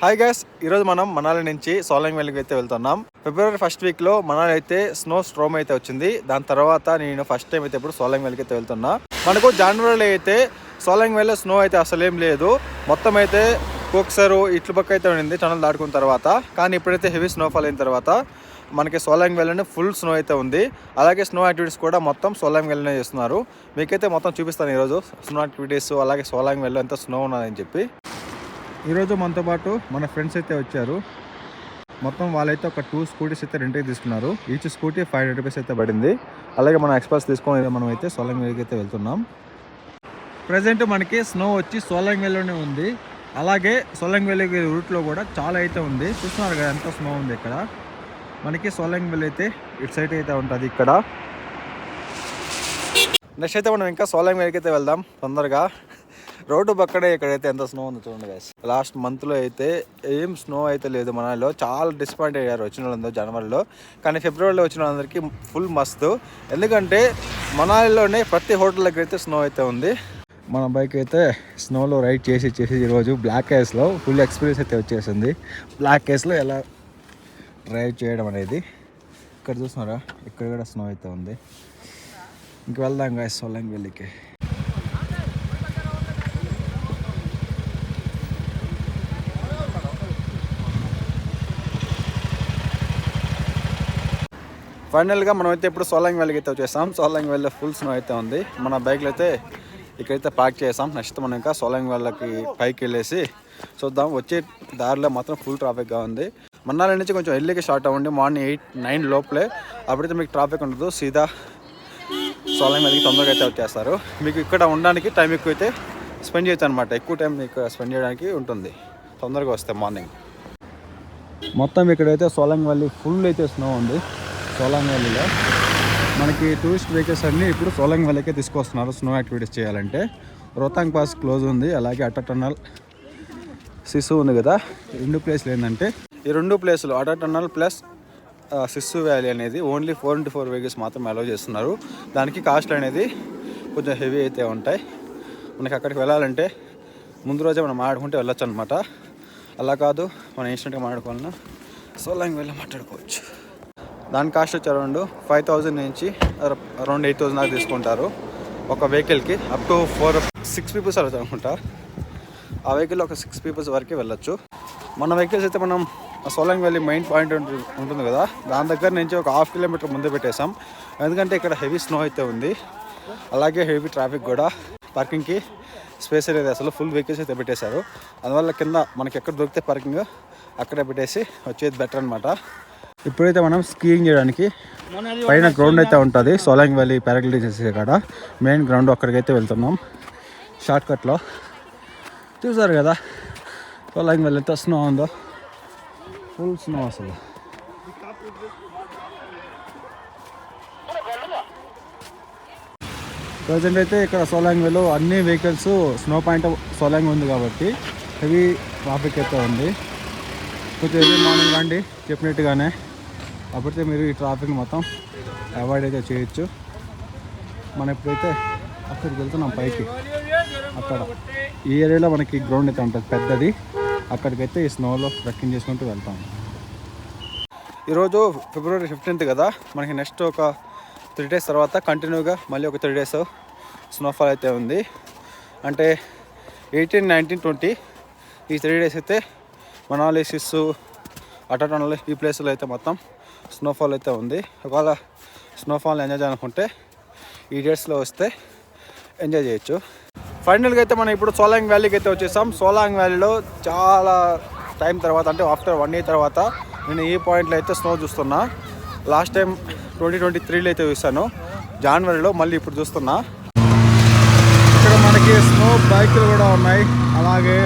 Hi guys ఈరోజు మనం మనాలి నుంచి సోలంగ్ వ్యాలీకి అయితే వెళ్తున్నాం. ఫిబ్రవరి ఫస్ట్ వీక్లో మనాలి అయితే స్నో స్ట్రోమ్ అయితే వచ్చింది. దాని తర్వాత నేను ఫస్ట్ టైం అయితే ఇప్పుడు సోలంగ్ వ్యాలీకి అయితే వెళ్తున్నా. మనకు జనవరిలో అయితే సోలంగ్ వ్యాలీలో స్నో అయితే అసలేం లేదు. మొత్తం అయితే కోక్సరు ఇట్లు పక్క అయితే ఉండింది టనల్ దాటుకున్న తర్వాత. కానీ ఇప్పుడైతే హెవీ స్నోఫాల్ అయిన తర్వాత మనకి సోలాంగ్ వ్యాలీని ఫుల్ స్నో అయితే ఉంది. అలాగే స్నో యాక్టివిటీస్ కూడా మొత్తం సోలాంగ్ వ్యాలీనే చేస్తున్నారు. మీకైతే మొత్తం చూపిస్తాను ఈరోజు స్నో యాక్టివిటీస్ అలాగే సోలాంగ్ వ్యాలీలో ఎంత స్నో ఉన్నదని చెప్పి. ఈరోజు మనతో పాటు మన ఫ్రెండ్స్ అయితే వచ్చారు. మొత్తం వాళ్ళైతే ఒక టూ స్కూటీస్ అయితే రెంట్కి తీసుకున్నారు. Each scooty five hundred rupees అయితే పడింది. అలాగే మన ఎక్స్ప్రెస్ తీసుకొని మనం అయితే సోలంగ్ వ్యాలీకి అయితే వెళ్తున్నాం. ప్రజెంట్ మనకి స్నో వచ్చి సోలంగ్ వ్యాలీలోనే ఉంది. అలాగే సోలంగ్ వ్యాలీ రూట్లో కూడా చాలా అయితే ఉంది. చూస్తున్నారు కదా ఎంత స్నో ఉంది ఇక్కడ. మనకి సోలంగ్ వ్యాలీ అయితే ఇటు సైడ్ అయితే ఉంటుంది ఇక్కడ. నెక్స్ట్ అయితే మనం ఇంకా సోలంగ్ వ్యాలీకి అయితే వెళ్దాం తొందరగా. రోడ్డు పక్కనే ఇక్కడైతే ఎంత స్నో ఉందో చూడండి గైస్ లాస్ట్ మంత్లో అయితే ఏం స్నో అయితే లేదు మనలో. చాలా డిసప్పాయింట్ అయ్యారు వచ్చిన వాళ్ళందరూ జనవరిలో. కానీ ఫిబ్రవరిలో వచ్చిన వాళ్ళందరికీ ఫుల్ మస్తు ఎందుకంటే మనాలిలోనే ప్రతి హోటల్ దగ్గర అయితే స్నో అయితే ఉంది. మన బైక్ అయితే స్నోలో రైడ్ చేసి చేసి ఈరోజు బ్లాక్ ఐస్లో ఫుల్ ఎక్స్పీరియన్స్ అయితే వచ్చేసింది. బ్లాక్ ఐస్లో ఎలా డ్రైవ్ చేయడం అనేది ఇక్కడ చూస్తున్నారా? ఇక్కడ కూడా స్నో అయితే ఉంది. ఇంక వెళ్దాం గాయస్ సోలంగ్ వెళ్ళికి. ఫైనల్గా మనం అయితే ఇప్పుడు సోలాంగ్ వ్యాలీకి అయితే వచ్చేసాం. సోలాంగ్ వ్యాలీలో ఫుల్ స్నో అయితే ఉంది. మన బైక్లో అయితే ఇక్కడైతే పార్క్ చేసాం. నెక్స్ట్ మనం ఇంకా సోలంగ్ వెళ్ళకి పైకి వెళ్ళేసి చూద్దాం. వచ్చే దారిలో మాత్రం ఫుల్ ట్రాఫిక్గా ఉంది. మన్నాల నుంచి కొంచెం ఎర్లీకి స్టార్ట్ అవ్వండి. మార్నింగ్ ఎయిట్ నైన్ లోపలే. అప్పుడైతే మీకు ట్రాఫిక్ ఉండదు. సీదా సోలాంగ్ వ్యాలీకి తొందరగా అయితే వచ్చేస్తారు. మీకు ఇక్కడ ఉండడానికి టైం ఎక్కువ అయితే స్పెండ్ చేయొచ్చు అనమాట ఎక్కువ టైం మీకు స్పెండ్ చేయడానికి ఉంటుంది. తొందరగా వస్తే మార్నింగ్ మొత్తం ఇక్కడైతే సోలంగ్ వ్యాలీ ఫుల్ అయితే స్నో ఉంది. సోలాంగ్ వ్యాలీలో మనకి టూరిస్ట్ వెహికల్స్ అన్నీ ఇప్పుడు సోలాంగ్ వ్యాలీకే తీసుకొస్తున్నారు. స్నో యాక్టివిటీస్ చేయాలంటే. రోతాంగ్ పాస్ క్లోజ్ ఉంది. అలాగే అట టన్నల్ సిస్సు ఉంది కదా. ఈ రెండు ప్లేస్లు ఏంటంటే ఈ రెండు ప్లేసులు అట టన్నల్ ప్లస్ సిస్సు వ్యాలీ అనేది only four into four vehicles మాత్రం అలౌ చేస్తున్నారు. దానికి కాస్ట్ అనేది కొంచెం హెవీ అయితే ఉంటాయి. మనకి అక్కడికి వెళ్ళాలంటే ముందు రోజే మనం మాట్లాడుకుంటే వెళ్ళొచ్చు అనమాట అలా కాదు మనం ఇన్స్టెంట్గా మాట్లాడుకోవాలన్నా సోలాంగ్ వెళ్ళి మాట్లాడుకోవచ్చు. దాని కాస్ట్ వచ్చి అరౌండ్ ఫైవ్ థౌజండ్ నుంచి అరౌండ్ ఎయిట్ థౌజండ్ దాకా తీసుకుంటారు. ఒక వెహికల్కి up to four six peoples అవుతుంది అనుకుంటా. ఆ వెహికల్ ఒక సిక్స్ పీపుల్స్ వరకు వెళ్ళొచ్చు. మన వెహికల్స్ అయితే మనం సోలంగ్ వ్యాలీ మెయిన్ పాయింట్ ఉంటుంది కదా. దాని దగ్గర నుంచి ఒక హాఫ్ కిలోమీటర్ ముందే పెట్టేశాం. ఎందుకంటే ఇక్కడ హెవీ స్నో అయితే ఉంది. అలాగే హెవీ ట్రాఫిక్ కూడా. పార్కింగ్కి స్పేస్ అనేది అసలు ఫుల్ వెహికల్స్ అయితే పెట్టేశారు. అందువల్ల కింద మనకి ఎక్కడ దొరికితే పార్కింగ్ అక్కడే పెట్టేసి వచ్చేది బెటర్ అనమాట ఇప్పుడైతే మనం స్కీయింగ్ చేయడానికి పైన గ్రౌండ్ అయితే ఉంటుంది. సోలాంగ్ వ్యాలీ పారాగ్లైడింగ్ చేసే కాడ. మెయిన్ గ్రౌండ్ అక్కడికైతే వెళ్తున్నాం. షార్ట్కట్లో చూసారు కదా? సోలాంగ్ వ్యాలీ ఎంత స్నో ఉందో. ఫుల్ స్నో అసలు. ప్రజెంట్ అయితే ఇక్కడ సోలాంగ్ వేలో అన్ని వెహికల్స్ స్నో పాయింట్ సోలాంగ్ ఉంది కాబట్టి హెవీ ట్రాఫిక్ అయితే ఉంది. కొంచెం ఎర్లీ మార్నింగ్ రండి. చెప్పినట్టుగానే. అప్పుడైతే మీరు ఈ ట్రాఫిక్ మొత్తం అవాయిడ్ అయితే చేయొచ్చు. మనం ఇప్పుడైతే అక్కడికి వెళ్తున్నాం పైకి అక్కడ ఈ ఏరియాలో మనకి గ్రౌండ్ అయితే ఉంటుంది పెద్దది. అక్కడికైతే ఈ స్నోలో ట్రెక్కింగ్ చేసుకుంటూ వెళ్తాం. ఈరోజు ఫిబ్రవరి ఫిఫ్టీన్త్ కదా మనకి నెక్స్ట్ ఒక త్రీ డేస్ తర్వాత కంటిన్యూగా మళ్ళీ ఒక త్రీ డేస్ స్నోఫాల్ అయితే ఉంది. అంటే ఎయిటీన్ నైన్టీన్ ట్వంటీ ఈ త్రీ డేస్ అయితే మనాలి సిస్సు ఈ ప్లేస్లో అయితే మొత్తం స్నోఫాల్ అయితే ఉంది. ఒకవేళ స్నోఫాల్ని ఎంజాయ్ చేయాలనుకుంటే ఈ డేట్స్లో వస్తే ఎంజాయ్ చేయొచ్చు. ఫైనల్గా అయితే మనం ఇప్పుడు సోలాంగ్ వ్యాలీకి అయితే వచ్చేసాం. సోలాంగ్ వ్యాలీలో చాలా టైం తర్వాత అంటే ఆఫ్టర్ వన్ ఇయర్ తర్వాత నేను ఈ పాయింట్లో అయితే స్నో చూస్తున్నా. లాస్ట్ టైం ట్వంటీ ట్వంటీ త్రీలో అయితే చూసాను జనవరిలో మళ్ళీ ఇప్పుడు చూస్తున్నా. ఇక్కడ మనకి స్నో బైకులు కూడా ఉన్నాయి. అలాగే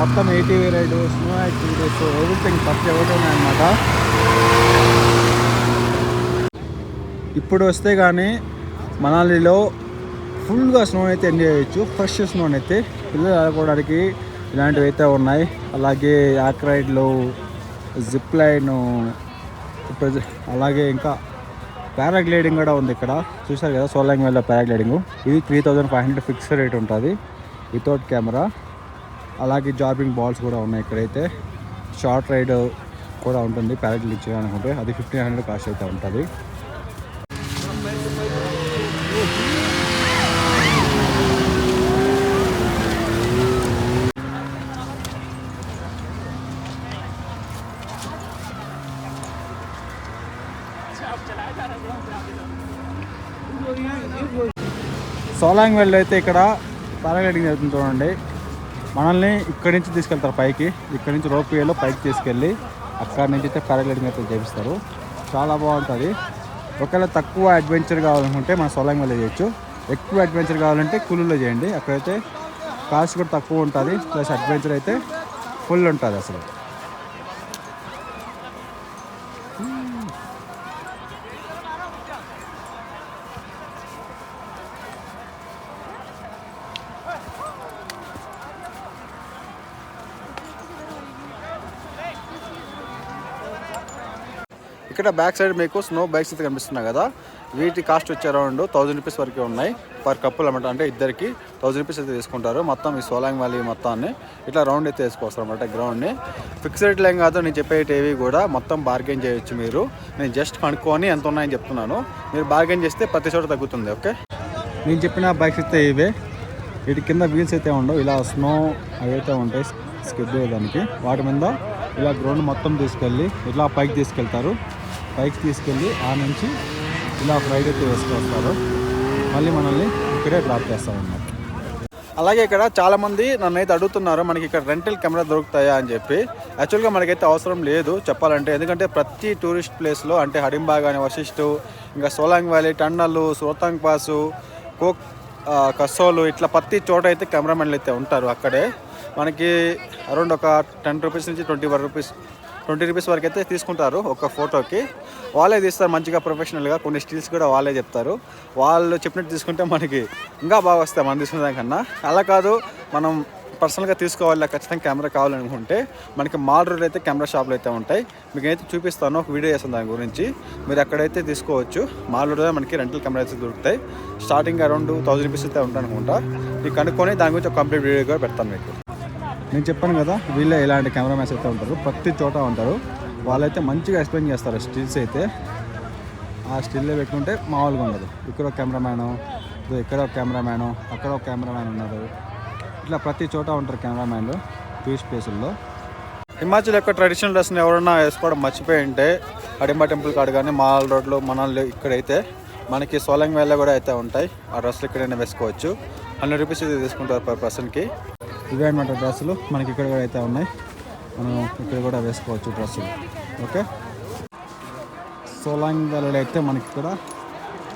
మొత్తం ATV ride snow activities everything ప్రతి ఒకటి ఉన్నాయన్నమాట ఇప్పుడు వస్తే కానీ మనాలిలో ఫుల్గా స్నో అయితే ఎంజాయ్ చేయొచ్చు. ఫ్రెష్ స్నో అయితే పిల్లలు ఆడుకోవడానికి ఇలాంటివి అయితే ఉన్నాయి. అలాగే యాక్ రైడ్లు జిప్ లైన్ అలాగే ఇంకా పారాగ్లైడింగ్ కూడా ఉంది ఇక్కడ. చూసారు కదా సోలాంగ్ వేలో పారాగ్లైడింగ్. ఇది three thousand five hundred fix rate ఉంటుంది. Without camera. అలాగే జాబింగ్ బాల్స్ కూడా ఉన్నాయి ఇక్కడైతే. షార్ట్ రైడ్ కూడా ఉంటుంది. పారాగ్లైడింగ్ చేయాలనుకుంటే అది ఫిఫ్టీన్ హండ్రెడ్ కాస్ట్ అయితే ఉంటుంది. సోలాంగ్ వెల్ అయితే ఇక్కడ పారాగ్లైడింగ్ జరుగుతుంది చూడండి. మనల్ని ఇక్కడి నుంచి తీసుకెళ్తారు పైకి. ఇక్కడి నుంచి రోప్ వేలో పైకి తీసుకెళ్ళి అక్కడి నుంచి అయితే పారాగ్లైడింగ్ అయితే చేపిస్తారు. చాలా బాగుంటుంది. ఒకవేళ తక్కువ అడ్వెంచర్ కావాలనుకుంటే మన సోలాంగ్ వెళ్ళి చేయొచ్చు. ఎక్కువ అడ్వెంచర్ కావాలంటే కులులో చేయండి. అక్కడైతే కాస్ట్ కూడా తక్కువ ఉంటుంది. ప్లస్ అడ్వెంచర్ అయితే ఫుల్ ఉంటుంది అసలు. ఇక్కడ బ్యాక్ సైడ్ మీకు స్నో బైక్స్ అయితే కనిపిస్తున్నాయి కదా. వీటి కాస్ట్ వచ్చే అరౌండ్ థౌజండ్ రూపీస్ వరకు ఉన్నాయి. పర్ కప్పులు అనమాట అంటే ఇద్దరికి థౌజండ్ రూపీస్ అయితే తీసుకుంటారు. మొత్తం ఈ సోలాంగ్ వ్యాలీ మొత్తాన్ని ఇట్లా రౌండ్ అయితే వేసుకోవచ్చు అనమాట గ్రౌండ్ని ఫిక్స్డ్ ఏం కాదు నేను చెప్పేటివి కూడా మొత్తం బార్గెన్ చేయొచ్చు మీరు. నేను జస్ట్ కనుక్కొని ఎంత ఉన్నాయని చెప్తున్నాను. మీరు బార్గెన్ చేస్తే ప్రతి చోట తగ్గుతుంది ఓకే నేను చెప్పిన బైక్స్ అయితే ఇవే. వీటి కింద వీల్స్ అయితే ఉండవు. ఇలా స్నో అవి అయితే ఉంటాయి. స్కిడ్ దానికి వాటి మీద ఇలా గ్రౌండ్ మొత్తం తీసుకెళ్ళి ఇట్లా పైకి తీసుకెళ్తారు. పైకి తీసుకెళ్ళి ఆ నుంచి ఇలా రైడ్ అయితే వేసుకొస్తారు. మళ్ళీ మనల్ని ఇక్కడే డ్రాప్ చేస్తామన్నమాట అలాగే ఇక్కడ చాలామంది నన్ను అయితే అడుగుతున్నారు మనకి ఇక్కడ రెంటల్ కెమెరా దొరుకుతాయా అని చెప్పి. యాక్చువల్గా మనకైతే అవసరం లేదు చెప్పాలంటే ఎందుకంటే ప్రతి టూరిస్ట్ ప్లేస్లో అంటే హడింబా కానీ వశిష్ఠు ఇంకా Solang valley tunnel Rohtang pass coke Kasol ఇట్లా ప్రతి చోట అయితే కెమెరామెన్లు అయితే ఉంటారు అక్కడే. మనకి అరౌండ్ ఒక టెన్ రూపీస్ నుంచి twenty one rupees twenty rupees వరకు అయితే తీసుకుంటారు ఒక ఫోటోకి. వాళ్ళే తీస్తారు మంచిగా ప్రొఫెషనల్గా కొన్ని స్టిల్స్ కూడా వాళ్ళే చెప్తారు. వాళ్ళు చెప్పినట్టు తీసుకుంటే మనకి ఇంకా బాగా వస్తాయి మనం తీసుకునే దానికన్నా. అలా కాదు మనం పర్సనల్గా తీసుకోవాలి ఖచ్చితంగా కెమెరా కావాలనుకుంటే మనకి మాల్ రోడ్ అయితే కెమెరా షాపులు అయితే ఉంటాయి. మీకు అయితే చూపిస్తాను ఒక వీడియో చేస్తాను దాని గురించి. మీరు అక్కడైతే తీసుకోవచ్చు. మాల్ రోడ్లో మనకి రెంటల్ కెమెరా అయితే దొరుకుతాయి. స్టార్టింగ్ అరౌండ్ థౌసండ్ రూపీస్ అయితే ఉంటాయి అనుకుంటా మీకు కనుక్కొని దాని గురించి ఒక కంప్లీట్ వీడియో కూడా పెడతాను మీకు. నేను చెప్పాను కదా వీళ్ళే ఇలాంటి కెమెరామెన్స్ అయితే ఉంటారు. ప్రతి చోట ఉంటారు. వాళ్ళైతే మంచిగా ఎక్స్ప్లెయిన్ చేస్తారు స్టిల్స్ అయితే. ఆ స్టిల్లే పెట్టుకుంటే మామూలుగా ఉండదు. ఇక్కడ ఒక కెమెరామ్యాను ఇక్కడ ఒక కెమెరామ్యాను అక్కడ ఒక కెమెరామ్యాన్ ఉన్నారు. ఇట్లా ప్రతి చోట ఉంటారు కెమెరామ్యాన్లు టూరిస్ట్ ప్లేసుల్లో హిమాచల్ యొక్క ట్రెడిషనల్ డ్రెస్ని ఎవరైనా వేసుకోవడం మర్చిపోయి ఉంటే అడింబా టెంపుల్ కాడ కానీ మాల్ రోడ్లో మనల్ని ఇక్కడైతే మనకి సోలంగ్ వేళ కూడా అయితే ఉంటాయి. ఆ డ్రెస్సులు ఇక్కడైనా వేసుకోవచ్చు. హండ్రెడ్ రూపీస్ అయితే తీసుకుంటారు పర్ పర్సన్కి ఇవే అనమాట డ్రెస్సులు. మనకి ఇక్కడ కూడా అయితే ఉన్నాయి. మనం ఇక్కడ కూడా వేసుకోవచ్చు డ్రెస్సులు. ఓకే? సోలాంగ్ వేళలో అయితే మనకి ఇక్కడ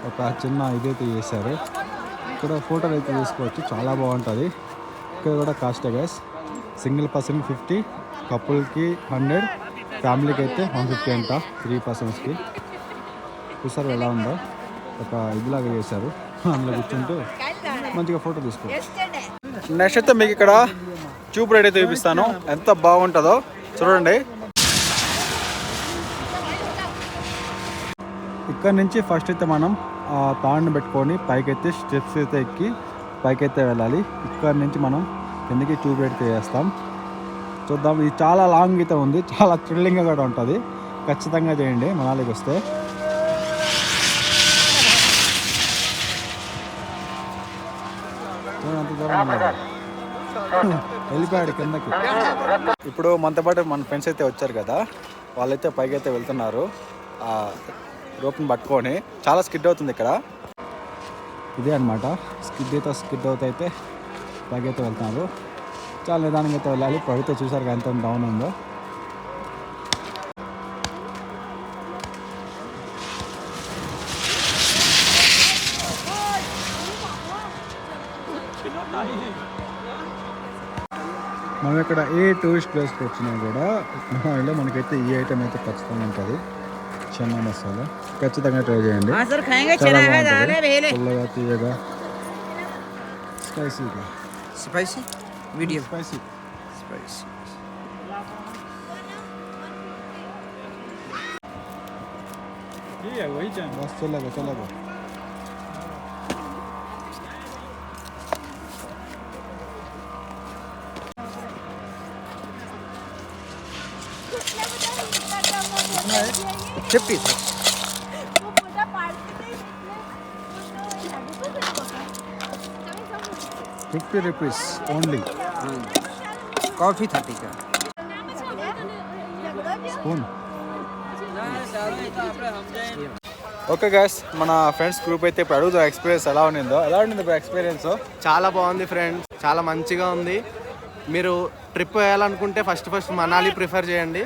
ఒక చిన్న ఇదైతే చేశారు. ఇక్కడ ఫోటోలు అయితే తీసుకోవచ్చు. చాలా బాగుంటుంది. ఇక్కడ కూడా cost guys single person fifty కపుల్కి hundred ఫ్యామిలీకి అయితే వన్ ఫిఫ్టీ అంట త్రీ పర్సన్స్కి. చూసారు ఎలా ఉందో? ఒక ఇదిలాగా చేశారు. అందులో కూర్చుంటూ మంచిగా ఫోటో తీసుకోవచ్చు. నెక్స్ట్ అయితే మీకు ఇక్కడ ట్యూబ్ రైడ్ అయితే చూపిస్తాను. ఎంత బాగుంటుందో చూడండి. ఇక్కడ నుంచి ఫస్ట్ అయితే మనం ఆ పెట్టుకొని పైకైతే స్టెప్స్ అయితే ఎక్కి పైకైతే వెళ్ళాలి. ఇక్కడ నుంచి మనం కిందకి ట్యూబ్ రైడ్ చేస్తాం చూద్దాం. ఇది చాలా లాంగ్ అయితే ఉంది. చాలా థ్రిల్లింగ్గా కూడా ఉంటుంది. ఖచ్చితంగా చేయండి. మనాలికి వస్తే చూడండి ఎంత దూరం ఉన్నాడు. వెళ్ళిపోయాడు కిందకి. ఇప్పుడు మనతో పాటు మన ఫ్రెండ్స్ అయితే వచ్చారు కదా వాళ్ళైతే పైకి అయితే వెళ్తున్నారు. ఆ రోప్ని పట్టుకొని చాలా స్కిడ్ అవుతుంది ఇక్కడ. ఇదే అనమాట స్కిడ్ అయితే స్కిడ్ అవుతా అయితే పైకి అయితే వెళ్తున్నారు. చాలా నిదానంగా అయితే వెళ్ళాలి. పడితే చూసారు ఎంత డౌన్ ఉందో మనం ఇక్కడ ఏ టూరిస్ట్ ప్లేస్కి వచ్చినా కూడా మహారాష్ట్రలో మనకైతే ఈ ఐటమ్ అయితే ఖచ్చితంగా ఉంటుంది చెన్న మసాలా ఖచ్చితంగా ట్రై చేయండి हाँ सर खाएंगे చాలా चना है दाल है బాగుంటుంది बेल है పుల్లగా తీయగా స్పైసీగా स्पाइसी मीडियम స్పైసీ स्पाइसी बस चलेगा चलेगा fifty fifty rupees only coffee thirty का స్పూన్ ఓకే గాయస్ మన ఫ్రెండ్స్ గ్రూప్ అయితే ఇప్పుడు అడుగుతాం ఎక్స్పీరియన్స్ ఎలా ఉండిందో. ఎలా ఉండింది ఇప్పుడు ఎక్స్పీరియన్స్ చాలా బాగుంది ఫ్రెండ్స్ చాలా మంచిగా ఉంది. మీరు ట్రిప్ వేయాలనుకుంటే ఫస్ట్ ఫస్ట్ మనాలి ప్రిఫర్ చేయండి.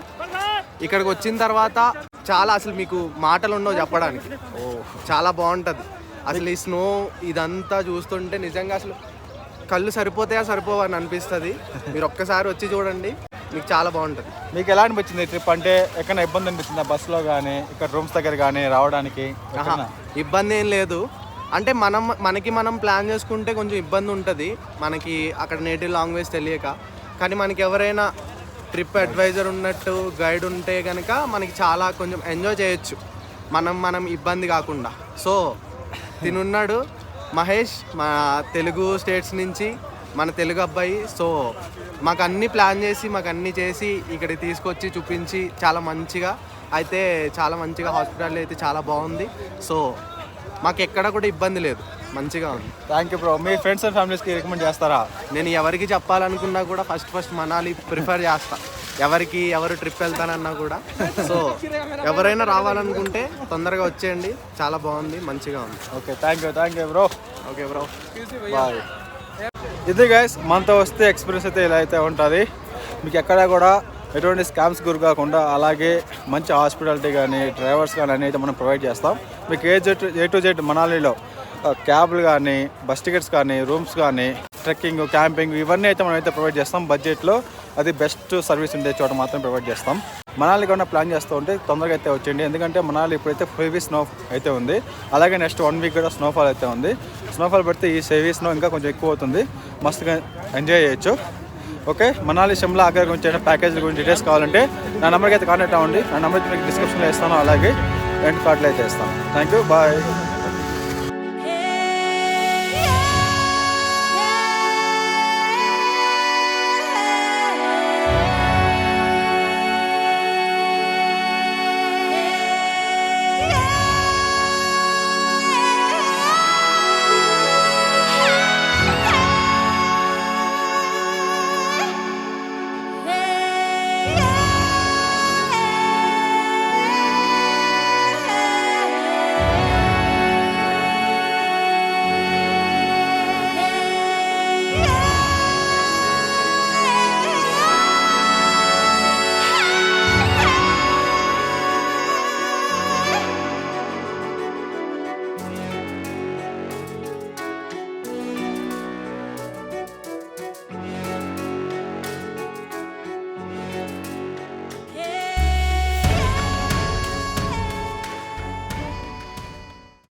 ఇక్కడికి వచ్చిన తర్వాత చాలా అసలు మీకు మాటలు ఉండవు చెప్పడానికి. చాలా బాగుంటుంది. అసలు ఈ స్నో ఇదంతా చూస్తుంటే నిజంగా అసలు కళ్ళు సరిపోతాయా సరిపోవని అనిపిస్తుంది. మీరు ఒక్కసారి వచ్చి చూడండి. మీకు చాలా బాగుంటుంది. మీకు ఎలా అనిపించింది ట్రిప్? అంటే ఎక్కడ ఇబ్బంది అనిపించిందా? బస్సులో కానీ ఇక్కడ రూమ్స్ దగ్గర కానీ రావడానికి? ఇబ్బంది ఏం లేదు. అంటే మనం మనకి మనం ప్లాన్ చేసుకుంటే కొంచెం ఇబ్బంది ఉంటుంది. మనకి అక్కడ నేటివ్ లాంగ్వేజ్ తెలియక. కానీ మనకి ఎవరైనా ట్రిప్ అడ్వైజర్ ఉన్నట్టు గైడ్ ఉంటే కనుక మనకి చాలా కొంచెం ఎంజాయ్ చేయొచ్చు. మనం మనం ఇబ్బంది కాకుండా. సో తినున్నాడు మహేష్ మా తెలుగు స్టేట్స్ నుంచి మన తెలుగు అబ్బాయి. సో మాకు అన్ని ప్లాన్ చేసి మాకు అన్ని చేసి ఇక్కడికి తీసుకొచ్చి చూపించి చాలా మంచిగా. అయితే చాలా మంచిగా హాస్పిటల్ అయితే చాలా బాగుంది. సో మాకు ఎక్కడ కూడా ఇబ్బంది లేదు. మంచిగా ఉంది. థ్యాంక్ యూ బ్రో మీ ఫ్రెండ్స్ అండ్ ఫ్యామిలీస్కి రికమెండ్ చేస్తారా? నేను ఎవరికి చెప్పాలనుకున్నా కూడా ఫస్ట్ ఫస్ట్ మనాలి ప్రిఫర్ చేస్తా. ఎవరికి ఎవరు ట్రిప్ వెళ్తానన్నా కూడా. సో ఎవరైనా రావాలనుకుంటే తొందరగా వచ్చేయండి. చాలా బాగుంది మంచిగా ఉంది. Okay thank you thank you bro okay bro bye ఇది గైస్ మనతో వస్తే ఎక్స్పీరియన్స్ అయితే ఇలా అయితే ఉంటుంది. మీకు ఎక్కడ కూడా ఎటువంటి స్కామ్స్ గురి కాకుండా అలాగే మంచి హాస్పిటాలిటీ కానీ డ్రైవర్స్ కానీ అనేది అయితే మనం ప్రొవైడ్ చేస్తాం. మీకు A Z A to Z మనాలిలో క్యాబ్లు కానీ బస్ టికెట్స్ కానీ రూమ్స్ కానీ ట్రెక్కింగ్ క్యాంపింగ్ ఇవన్నీ అయితే మనం అయితే ప్రొవైడ్ చేస్తాం. బడ్జెట్లో అది బెస్ట్ సర్వీస్ ఉండే చోట మాత్రం ప్రొవైడ్ చేస్తాం. మనాలి కూడా ప్లాన్ చేస్తూ ఉంటే తొందరగా అయితే వచ్చేయండి. ఎందుకంటే మనాలి ఇప్పుడైతే హెవీ స్నో అయితే ఉంది. అలాగే నెక్స్ట్ వన్ వీక్ కూడా స్నోఫాల్ అయితే ఉంది. స్నోఫాల్ పడితే ఈ హెవీ స్నో ఇంకా కొంచెం ఎక్కువ అవుతుంది. మస్తుగా ఎంజాయ్ చేయొచ్చు. ఓకే మనాలి షిమ్లా ఆగ్రా గురించి అయినా ప్యాకేజ్ గురించి డీటెయిల్స్ కావాలంటే నా నెంబర్కి అయితే కాంటాక్ట్ అవ్వండి. నా నెంబర్ మీకు డిస్క్రిప్షన్లో ఇస్తాను అలాగే ఎండ్ కార్డ్లో అయితే ఇస్తాను. Thank you bye